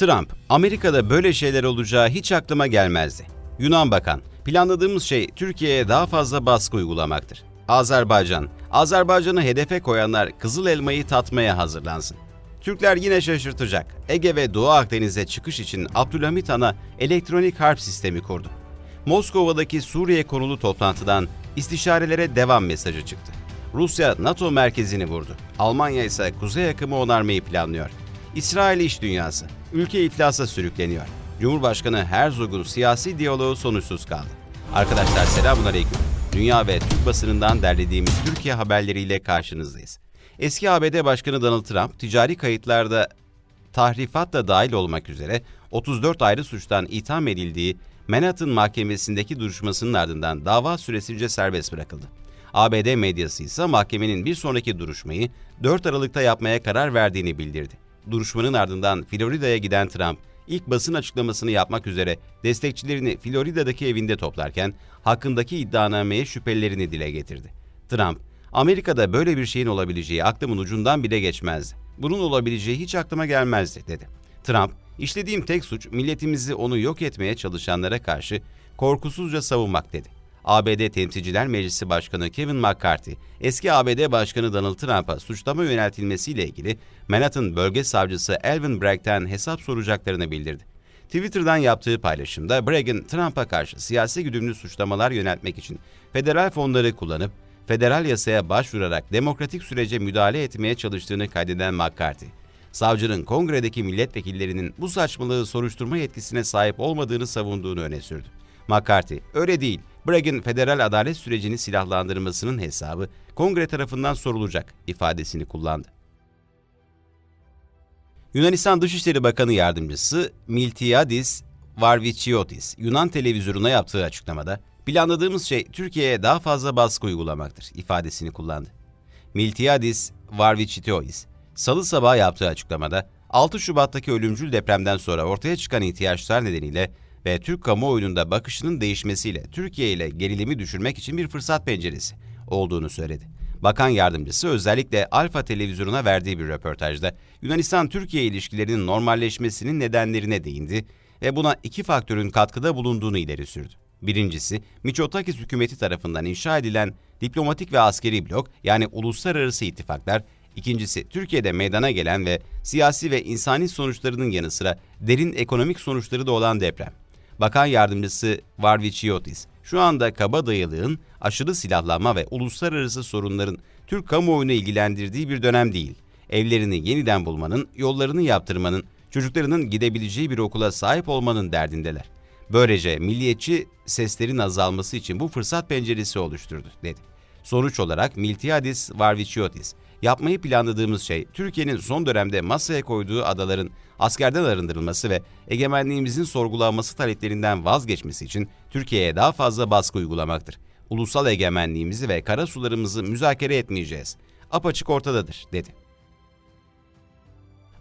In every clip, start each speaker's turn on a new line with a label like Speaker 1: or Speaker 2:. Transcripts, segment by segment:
Speaker 1: Trump, Amerika'da böyle şeyler olacağı hiç aklıma gelmezdi. Yunan Bakan, planladığımız şey Türkiye'ye daha fazla baskı uygulamaktır. Azerbaycan, Azerbaycan'ı hedefe koyanlar Kızıl Elma'yı tatmaya hazırlansın. Türkler yine şaşırtacak. Ege ve Doğu Akdeniz'e çıkış için Abdülhamit Han'a elektronik harp sistemi kurdu. Moskova'daki Suriye konulu toplantıdan istişarelere devam mesajı çıktı. Rusya NATO merkezini vurdu. Almanya ise kuzey akımı onarmayı planlıyor. İsrail iş dünyası. Ülke iflasa sürükleniyor. Cumhurbaşkanı Herzog'un siyasi diyaloğu sonuçsuz kaldı. Arkadaşlar selamünaleyküm. Dünya ve Türk basınından derlediğimiz Türkiye haberleriyle karşınızdayız. Eski ABD Başkanı Donald Trump ticari kayıtlarda tahrifat da dahil olmak üzere 34 ayrı suçtan itham edildiği Manhattan Mahkemesi'ndeki duruşmasının ardından dava süresince serbest bırakıldı. ABD medyası ise mahkemenin bir sonraki duruşmayı 4 Aralık'ta yapmaya karar verdiğini bildirdi. Duruşmanın ardından Florida'ya giden Trump, ilk basın açıklamasını yapmak üzere destekçilerini Florida'daki evinde toplarken hakkındaki iddianameye şüphelerini dile getirdi. Trump, Amerika'da böyle bir şeyin olabileceği aklımın ucundan bile geçmezdi. Bunun olabileceği hiç aklıma gelmezdi, dedi. Trump, işlediğim tek suç milletimizi onu yok etmeye çalışanlara karşı korkusuzca savunmak dedi. ABD Temsilciler Meclisi Başkanı Kevin McCarthy, eski ABD Başkanı Donald Trump'a suçlama yöneltilmesiyle ilgili Manhattan Bölge Savcısı Alvin Bragg'ten hesap soracaklarını bildirdi. Twitter'dan yaptığı paylaşımda Bragg'in Trump'a karşı siyasi güdümlü suçlamalar yöneltmek için federal fonları kullanıp federal yasaya başvurarak demokratik sürece müdahale etmeye çalıştığını kaydeden McCarthy, savcının kongredeki milletvekillerinin bu saçmalığı soruşturma yetkisine sahip olmadığını savunduğunu öne sürdü. McCarthy, öyle değil, Bragg'in federal adalet sürecini silahlandırmasının hesabı kongre tarafından sorulacak ifadesini kullandı. Yunanistan Dışişleri Bakanı Yardımcısı Miltiadis Varvichiotis, Yunan televizyonuna yaptığı açıklamada, planladığımız şey Türkiye'ye daha fazla baskı uygulamaktır ifadesini kullandı. Miltiadis Varvichiotis, salı sabahı yaptığı açıklamada, 6 Şubat'taki ölümcül depremden sonra ortaya çıkan ihtiyaçlar nedeniyle ve Türk kamuoyunun da bakışının değişmesiyle Türkiye ile gerilimi düşürmek için bir fırsat penceresi olduğunu söyledi. Bakan yardımcısı özellikle Alfa televizyonuna verdiği bir röportajda Yunanistan-Türkiye ilişkilerinin normalleşmesinin nedenlerine değindi ve buna iki faktörün katkıda bulunduğunu ileri sürdü. Birincisi, Miçotakis hükümeti tarafından inşa edilen diplomatik ve askeri blok yani uluslararası ittifaklar, İkincisi, Türkiye'de meydana gelen ve siyasi ve insani sonuçlarının yanı sıra derin ekonomik sonuçları da olan deprem. Bakan Yardımcısı Varvichiotis, şu anda kabadayılığın, aşırı silahlanma ve uluslararası sorunların Türk kamuoyunu ilgilendirdiği bir dönem değil. Evlerini yeniden bulmanın, yollarını yaptırmanın, çocuklarının gidebileceği bir okula sahip olmanın derdindeler. Böylece milliyetçi seslerin azalması için bu fırsat penceresi oluşturdu, dedi. Sonuç olarak Miltiadis Varvichiotis, yapmayı planladığımız şey Türkiye'nin son dönemde masaya koyduğu adaların askerden arındırılması ve egemenliğimizin sorgulanması taleplerinden vazgeçmesi için Türkiye'ye daha fazla baskı uygulamaktır. Ulusal egemenliğimizi ve kara sularımızı müzakere etmeyeceğiz. Apaçık ortadadır, dedi.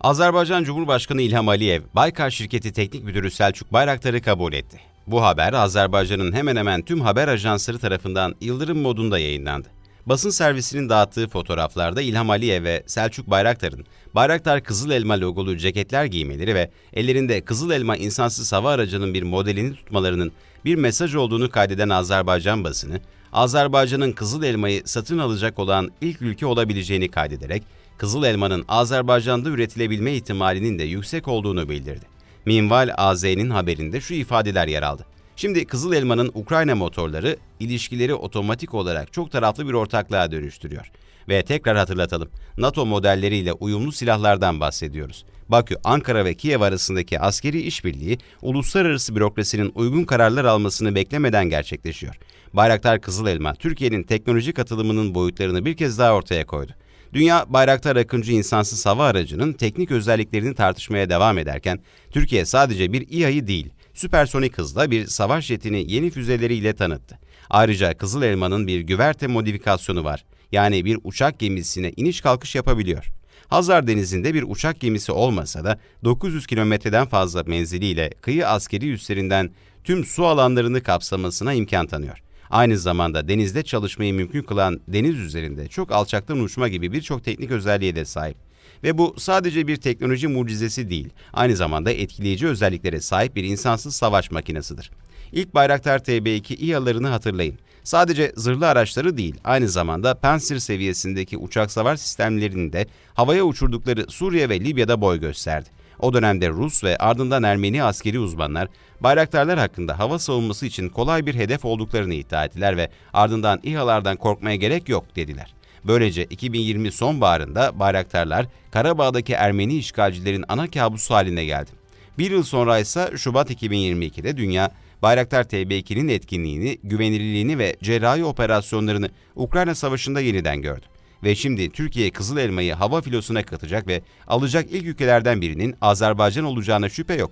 Speaker 1: Azerbaycan Cumhurbaşkanı İlham Aliyev, Baykar Şirketi Teknik Müdürü Selçuk Bayraktar'ı kabul etti. Bu haber Azerbaycan'ın hemen hemen tüm haber ajansları tarafından yıldırım modunda yayınlandı. Basın servisinin dağıttığı fotoğraflarda İlham Aliyev ve Selçuk Bayraktar'ın Bayraktar Kızıl Elma logolu ceketler giymeleri ve ellerinde Kızıl Elma insansız hava aracının bir modelini tutmalarının bir mesaj olduğunu kaydeden Azerbaycan basını, Azerbaycan'ın Kızıl Elma'yı satın alacak olan ilk ülke olabileceğini kaydederek, Kızıl Elma'nın Azerbaycan'da üretilebilme ihtimalinin de yüksek olduğunu bildirdi. Minval AZ'nin haberinde şu ifadeler yer aldı. Şimdi Kızıl Elma'nın Ukrayna motorları ilişkileri otomatik olarak çok taraflı bir ortaklığa dönüştürüyor. Ve tekrar hatırlatalım, NATO modelleriyle uyumlu silahlardan bahsediyoruz. Bakü, Ankara ve Kiev arasındaki askeri işbirliği uluslararası bürokrasinin uygun kararlar almasını beklemeden gerçekleşiyor. Bayraktar Kızıl Elma, Türkiye'nin teknoloji katılımının boyutlarını bir kez daha ortaya koydu. Dünya Bayraktar Akıncı insansız hava aracının teknik özelliklerini tartışmaya devam ederken, Türkiye sadece bir İHA'yı değil, süpersonik hızla bir savaş jetini yeni füzeleriyle tanıttı. Ayrıca Kızıl Elma'nın bir güverte modifikasyonu var. Yani bir uçak gemisine iniş kalkış yapabiliyor. Hazar Denizi'nde bir uçak gemisi olmasa da 900 kilometreden fazla menziliyle kıyı askeri üslerinden tüm su alanlarını kapsamasına imkan tanıyor. Aynı zamanda denizde çalışmayı mümkün kılan deniz üzerinde çok alçaktan uçma gibi birçok teknik özelliğe de sahip. Ve bu sadece bir teknoloji mucizesi değil, aynı zamanda etkileyici özelliklere sahip bir insansız savaş makinesidir. İlk Bayraktar TB2 İHA'larını hatırlayın. Sadece zırhlı araçları değil, aynı zamanda Panzer seviyesindeki uçak savar sistemlerini de havaya uçurdukları Suriye ve Libya'da boy gösterdi. O dönemde Rus ve ardından Ermeni askeri uzmanlar bayraktarlar hakkında hava savunması için kolay bir hedef olduklarını iddia ettiler ve ardından İHA'lardan korkmaya gerek yok dediler. Böylece 2020 sonbaharında bayraktarlar Karabağ'daki Ermeni işgalcilerin ana kabusu haline geldi. Bir yıl sonra ise Şubat 2022'de dünya Bayraktar TB2'nin etkinliğini, güvenilirliğini ve cerrahi operasyonlarını Ukrayna Savaşı'nda yeniden gördü. Ve şimdi Türkiye Kızıl Elma'yı hava filosuna katacak ve alacak ilk ülkelerden birinin Azerbaycan olacağına şüphe yok.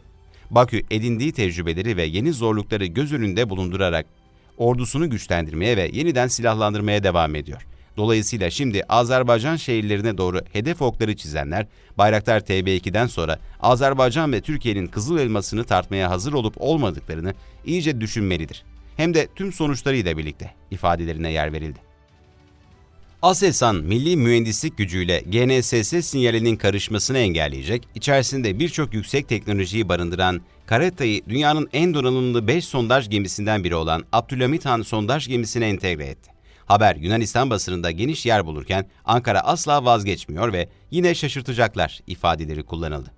Speaker 1: Bakü edindiği tecrübeleri ve yeni zorlukları göz önünde bulundurarak ordusunu güçlendirmeye ve yeniden silahlandırmaya devam ediyor. Dolayısıyla şimdi Azerbaycan şehirlerine doğru hedef okları çizenler, Bayraktar TB2'den sonra Azerbaycan ve Türkiye'nin kızıl elmasını tartmaya hazır olup olmadıklarını iyice düşünmelidir. Hem de tüm sonuçlarıyla birlikte ifadelerine yer verildi. Aselsan, milli mühendislik gücüyle GNSS sinyalinin karışmasını engelleyecek, içerisinde birçok yüksek teknolojiyi barındıran Karetta'yı dünyanın en donanımlı 5 sondaj gemisinden biri olan Abdülhamit Han sondaj gemisine entegre etti. Haber Yunanistan basınında geniş yer bulurken Ankara asla vazgeçmiyor ve yine şaşırtacaklar ifadeleri kullanıldı.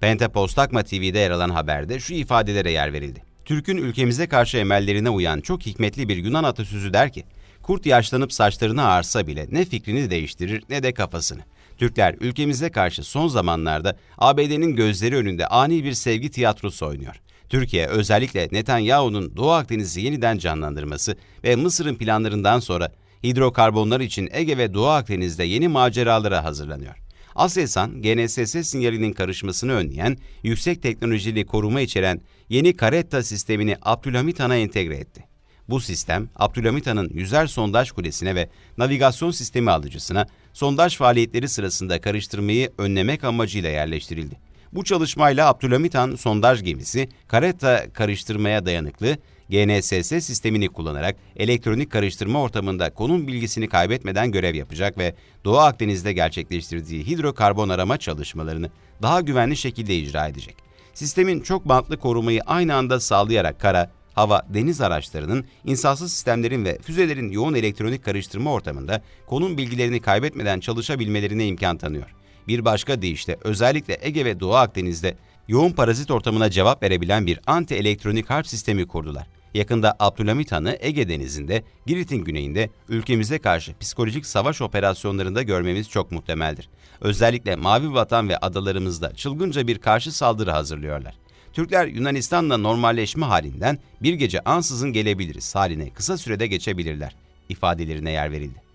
Speaker 1: Pentapostakma TV'de yer alan haberde şu ifadelere yer verildi. Türk'ün ülkemize karşı emellerine uyan çok hikmetli bir Yunan atasözü der ki, Kurt yaşlanıp saçlarını ağarsa bile ne fikrini değiştirir ne de kafasını. Türkler ülkemize karşı son zamanlarda ABD'nin gözleri önünde ani bir sevgi tiyatrosu oynuyor. Türkiye özellikle Netanyahu'nun Doğu Akdeniz'i yeniden canlandırması ve Mısır'ın planlarından sonra hidrokarbonlar için Ege ve Doğu Akdeniz'de yeni maceralara hazırlanıyor. Aselsan, GNSS sinyalinin karışmasını önleyen, yüksek teknolojili koruma içeren yeni Karetta sistemini Abdülhamit Han'a entegre etti. Bu sistem, Abdülhamit Han'ın yüzer sondaj kulesine ve navigasyon sistemi alıcısına sondaj faaliyetleri sırasında karıştırmayı önlemek amacıyla yerleştirildi. Bu çalışmayla Abdülhamit Han sondaj gemisi karetta karıştırmaya dayanıklı GNSS sistemini kullanarak elektronik karıştırma ortamında konum bilgisini kaybetmeden görev yapacak ve Doğu Akdeniz'de gerçekleştirdiği hidrokarbon arama çalışmalarını daha güvenli şekilde icra edecek. Sistemin çok bantlı korumayı aynı anda sağlayarak kara, hava, deniz araçlarının, insansız sistemlerin ve füzelerin yoğun elektronik karıştırma ortamında konum bilgilerini kaybetmeden çalışabilmelerine imkan tanıyor. Bir başka deyişle özellikle Ege ve Doğu Akdeniz'de yoğun parazit ortamına cevap verebilen bir anti-elektronik harp sistemi kurdular. Yakında Abdülhamit Han'ı Ege Denizi'nde, Girit'in güneyinde ülkemize karşı psikolojik savaş operasyonlarında görmemiz çok muhtemeldir. Özellikle Mavi Vatan ve adalarımızda çılgınca bir karşı saldırı hazırlıyorlar. Türkler Yunanistan'la normalleşme halinden bir gece ansızın gelebiliriz haline kısa sürede geçebilirler ifadelerine yer verildi.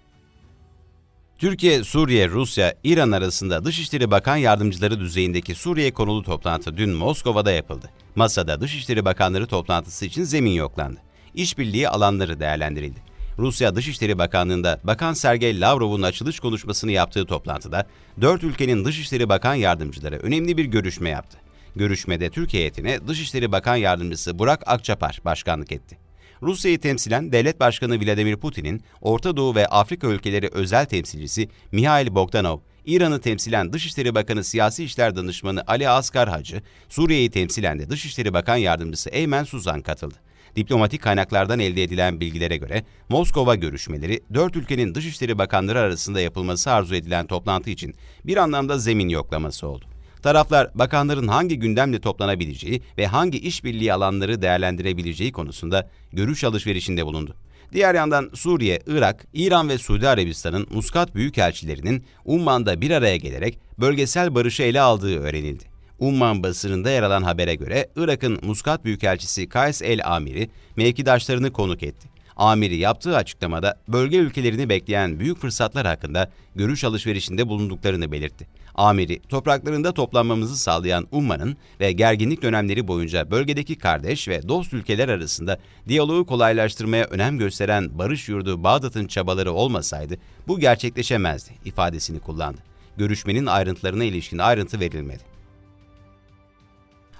Speaker 1: Türkiye, Suriye, Rusya, İran arasında Dışişleri Bakan Yardımcıları düzeyindeki Suriye konulu toplantı dün Moskova'da yapıldı. Masada Dışişleri Bakanları toplantısı için zemin yoklandı. İşbirliği alanları değerlendirildi. Rusya Dışişleri Bakanlığı'nda Bakan Sergey Lavrov'un açılış konuşmasını yaptığı toplantıda dört ülkenin Dışişleri Bakan Yardımcıları önemli bir görüşme yaptı. Görüşmede Türkiye heyetine Dışişleri Bakan Yardımcısı Burak Akçapar başkanlık etti. Rusya'yı temsilen Devlet Başkanı Vladimir Putin'in Orta Doğu ve Afrika ülkeleri özel temsilcisi Mihail Bogdanov, İran'ı temsilen Dışişleri Bakanı Siyasi İşler Danışmanı Ali Asgar Hacı, Suriye'yi temsilen de Dışişleri Bakan Yardımcısı Eymen Suzan katıldı. Diplomatik kaynaklardan elde edilen bilgilere göre Moskova görüşmeleri dört ülkenin dışişleri bakanları arasında yapılması arzu edilen toplantı için bir anlamda zemin yoklaması oldu. Taraflar bakanların hangi gündemle toplanabileceği ve hangi işbirliği alanları değerlendirebileceği konusunda görüş alışverişinde bulundu. Diğer yandan Suriye, Irak, İran ve Suudi Arabistan'ın Muskat Büyükelçilerinin Umman'da bir araya gelerek bölgesel barışı ele aldığı öğrenildi. Umman basınında yer alan habere göre Irak'ın Muskat Büyükelçisi Kays El Amiri mevkidaşlarını konuk etti. Amiri yaptığı açıklamada bölge ülkelerini bekleyen büyük fırsatlar hakkında görüş alışverişinde bulunduklarını belirtti. Amiri, topraklarında toplanmamızı sağlayan Umman'ın ve gerginlik dönemleri boyunca bölgedeki kardeş ve dost ülkeler arasında diyaloğu kolaylaştırmaya önem gösteren barış yurdu Bağdat'ın çabaları olmasaydı bu gerçekleşemezdi ifadesini kullandı. Görüşmenin ayrıntılarına ilişkin ayrıntı verilmedi.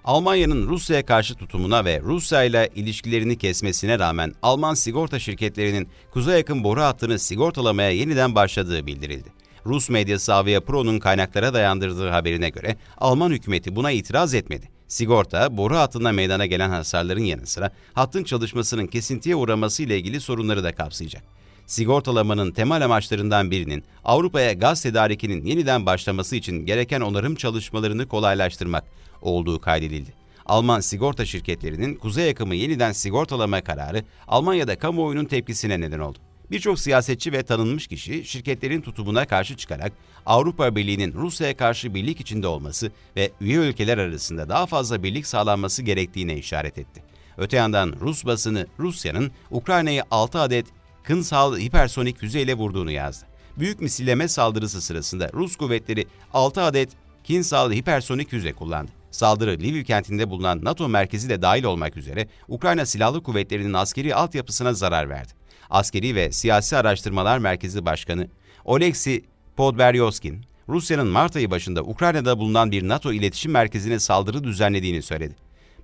Speaker 1: Almanya'nın Rusya'ya karşı tutumuna ve Rusya ile ilişkilerini kesmesine rağmen Alman sigorta şirketlerinin kuzey yakın boru hattını sigortalamaya yeniden başladığı bildirildi. Rus medyası Avia Pro'nun kaynaklara dayandırdığı haberine göre Alman hükümeti buna itiraz etmedi. Sigorta, boru hattında meydana gelen hasarların yanı sıra hattın çalışmasının kesintiye uğraması ile ilgili sorunları da kapsayacak. Sigortalamanın temel amaçlarından birinin Avrupa'ya gaz tedarikinin yeniden başlaması için gereken onarım çalışmalarını kolaylaştırmak olduğu kaydedildi. Alman sigorta şirketlerinin kuzey yakımı yeniden sigortalama kararı Almanya'da kamuoyunun tepkisine neden oldu. Birçok siyasetçi ve tanınmış kişi şirketlerin tutumuna karşı çıkarak Avrupa Birliği'nin Rusya'ya karşı birlik içinde olması ve üye ülkeler arasında daha fazla birlik sağlanması gerektiğine işaret etti. Öte yandan Rus basını Rusya'nın Ukrayna'yı 6 adet Kınsal hipersonik füzeyle vurduğunu yazdı. Büyük misilleme saldırısı sırasında Rus kuvvetleri 6 adet Kinsal hipersonik füze kullandı. Saldırı Lviv kentinde bulunan NATO merkezi de dahil olmak üzere Ukrayna Silahlı Kuvvetleri'nin askeri altyapısına zarar verdi. Askeri ve Siyasi Araştırmalar Merkezi Başkanı Oleksiy Podberyoskin, Rusya'nın Mart ayı başında Ukrayna'da bulunan bir NATO iletişim merkezine saldırı düzenlediğini söyledi.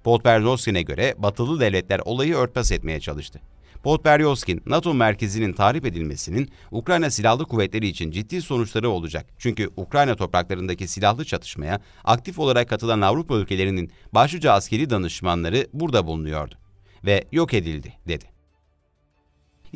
Speaker 1: Podberyoskin'e göre batılı devletler olayı örtbas etmeye çalıştı. Podberyoskin, NATO merkezinin tahrip edilmesinin Ukrayna Silahlı Kuvvetleri için ciddi sonuçları olacak. Çünkü Ukrayna topraklarındaki silahlı çatışmaya aktif olarak katılan Avrupa ülkelerinin başlıca askeri danışmanları burada bulunuyordu ve yok edildi, dedi.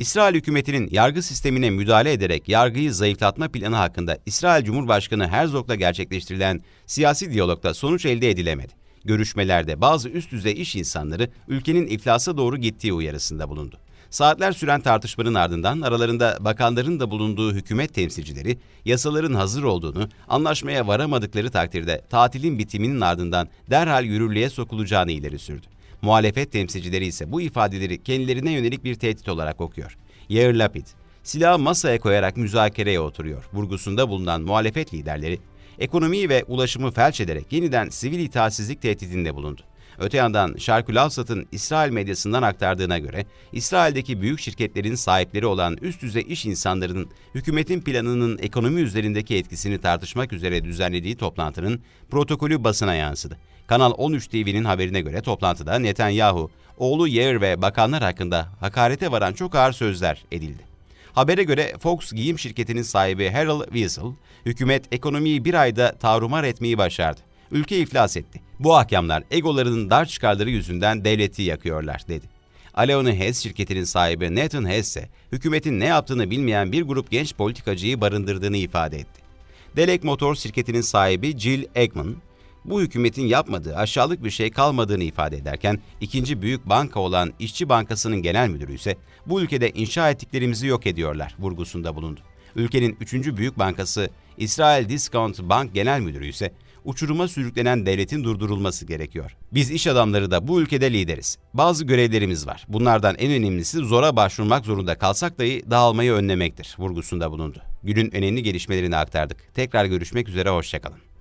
Speaker 1: İsrail hükümetinin yargı sistemine müdahale ederek yargıyı zayıflatma planı hakkında İsrail Cumhurbaşkanı Herzog'la gerçekleştirilen siyasi diyalogda sonuç elde edilemedi. Görüşmelerde bazı üst düzey iş insanları ülkenin iflasa doğru gittiği uyarısında bulundu. Saatler süren tartışmanın ardından aralarında bakanların da bulunduğu hükümet temsilcileri yasaların hazır olduğunu, anlaşmaya varamadıkları takdirde tatilin bitiminin ardından derhal yürürlüğe sokulacağını ileri sürdü. Muhalefet temsilcileri ise bu ifadeleri kendilerine yönelik bir tehdit olarak okuyor. Yair Lapid, silahı masaya koyarak müzakereye oturuyor. Vurgusunda bulunan muhalefet liderleri, ekonomiyi ve ulaşımı felç ederek yeniden sivil itaatsizlik tehdidinde bulundu. Öte yandan Şarkül Avsat'ın İsrail medyasından aktardığına göre, İsrail'deki büyük şirketlerin sahipleri olan üst düzey iş insanlarının hükümetin planının ekonomi üzerindeki etkisini tartışmak üzere düzenlediği toplantının protokolü basına yansıdı. Kanal 13 TV'nin haberine göre toplantıda Netanyahu, oğlu Yair ve bakanlar hakkında hakarete varan çok ağır sözler edildi. Habere göre Fox giyim şirketinin sahibi Harold Wiesel, hükümet ekonomiyi bir ayda tarumar etmeyi başardı. Ülke iflas etti. Bu ahkamlar egolarının dar çıkarları yüzünden devleti yakıyorlar dedi. Aleone Hess şirketinin sahibi Nathan Hess ise hükümetin ne yaptığını bilmeyen bir grup genç politikacıyı barındırdığını ifade etti. Delek Motors şirketinin sahibi Jill Ekman, bu hükümetin yapmadığı aşağılık bir şey kalmadığını ifade ederken ikinci büyük banka olan İşçi Bankası'nın genel müdürü ise bu ülkede inşa ettiklerimizi yok ediyorlar vurgusunda bulundu. Ülkenin üçüncü büyük bankası İsrail Discount Bank Genel Müdürü ise uçuruma sürüklenen devletin durdurulması gerekiyor. Biz iş adamları da bu ülkede lideriz. Bazı görevlerimiz var. Bunlardan en önemlisi zora başvurmak zorunda kalsak dahi dağılmayı önlemektir vurgusunda bulundu. Günün önemli gelişmelerini aktardık. Tekrar görüşmek üzere, hoşçakalın.